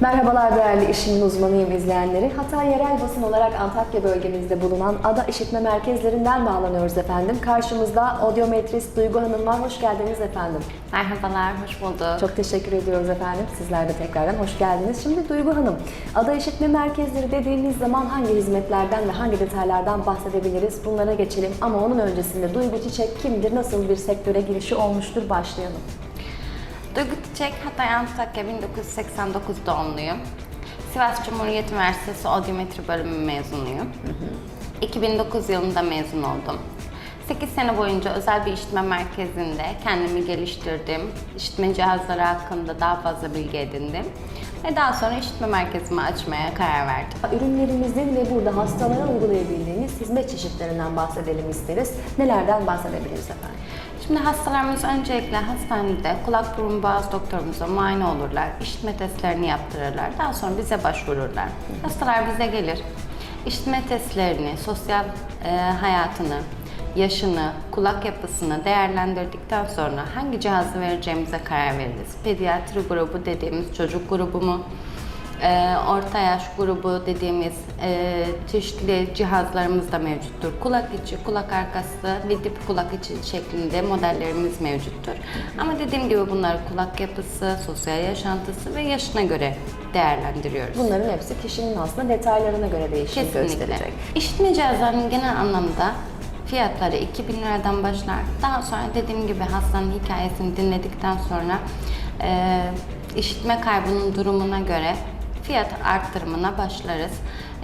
Merhabalar değerli işimin uzmanıyım izleyenleri. Hatay yerel basın olarak Antakya bölgemizde bulunan ADA işitme merkezlerinden bağlanıyoruz efendim. Karşımızda audiometrist Duygu Hanım var. Hoş geldiniz efendim. Merhabalar, hoş bulduk. Çok teşekkür ediyoruz efendim. Sizler de tekrardan hoş geldiniz. Şimdi Duygu Hanım, ADA işitme merkezleri dediğimiz zaman hangi hizmetlerden ve hangi detaylardan bahsedebiliriz? Bunlara geçelim ama onun öncesinde Duygu Çiçek kimdir, nasıl bir sektöre girişi olmuştur başlayalım. Duygu Çiçek, Hatay Antakya 1989 doğumluyum. Sivas Cumhuriyet Üniversitesi Audiometri Bölümü mezunuyum. 2009 yılında mezun oldum. 8 sene boyunca özel bir işitme merkezinde kendimi geliştirdim. İşitme cihazları hakkında daha fazla bilgi edindim. Ve daha sonra işitme merkezimi açmaya karar verdim. Ürünlerimizin ve burada hastalara uygulayabildiğimiz hizmet çeşitlerinden bahsedelim isteriz. Nelerden bahsedebiliriz efendim? Şimdi hastalarımız öncelikle hastanede kulak burun boğaz doktorumuza muayene olurlar, işitme testlerini yaptırırlar. Daha sonra bize başvururlar. Hastalar bize gelir. İşitme testlerini, sosyal e, hayatını, yaşını, kulak yapısını değerlendirdikten sonra hangi cihazı vereceğimize karar veririz. Pediatri grubu dediğimiz çocuk grubu mu? Ee, orta yaş grubu dediğimiz e, çeşitli cihazlarımız da mevcuttur. Kulak içi, kulak arkası ve dip kulak içi şeklinde modellerimiz mevcuttur. Ama dediğim gibi bunları kulak yapısı, sosyal yaşantısı ve yaşına göre değerlendiriyoruz. Bunların hepsi kişinin aslında detaylarına göre değişim gösterecek. İşitme cihazlarının genel anlamda fiyatları 2000 liradan başlar. Daha sonra dediğim gibi hastanın hikayesini dinledikten sonra e, işitme kaybının durumuna göre fiyat arttırımına başlarız.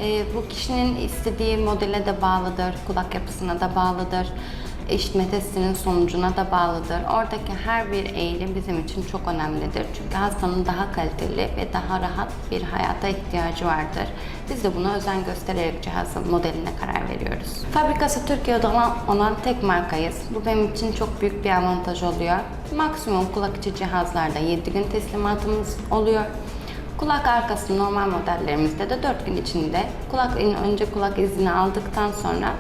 E, bu kişinin istediği modele de bağlıdır, kulak yapısına da bağlıdır. İşitme testinin sonucuna da bağlıdır. Oradaki her bir eğilim bizim için çok önemlidir. Çünkü hastanın daha kaliteli ve daha rahat bir hayata ihtiyacı vardır. Biz de buna özen göstererek cihazın modeline karar veriyoruz. Fabrikası Türkiye'de olan, olan tek markayız. Bu benim için çok büyük bir avantaj oluyor. Maksimum kulak içi cihazlarda 7 gün teslimatımız oluyor. Kulak arkası normal modellerimizde de 4 gün içinde kulak önce kulak izni aldıktan sonra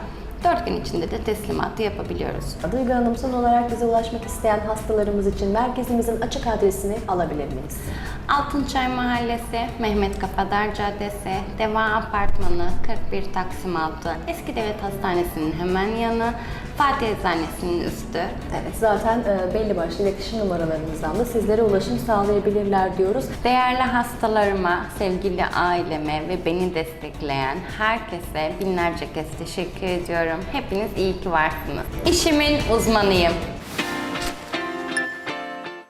4 gün içinde de teslimatı yapabiliyoruz. Duygu Hanım son olarak bize ulaşmak isteyen hastalarımız için merkezimizin açık adresini alabilir miyiz? Altınçay Mahallesi, Mehmet Kafadar Caddesi, Deva Apartmanı, 41 Taksim 6, Eski Devlet Hastanesi'nin hemen yanı, Fatih Eczanesi'nin üstü. Evet zaten e, belli başlı iletişim numaralarımızdan da sizlere ulaşım sağlayabilirler diyoruz. Değerli hastalarıma, sevgili aileme ve beni destekleyen herkese binlerce kez teşekkür ediyorum. Hepiniz iyi ki varsınız. İşimin uzmanıyım.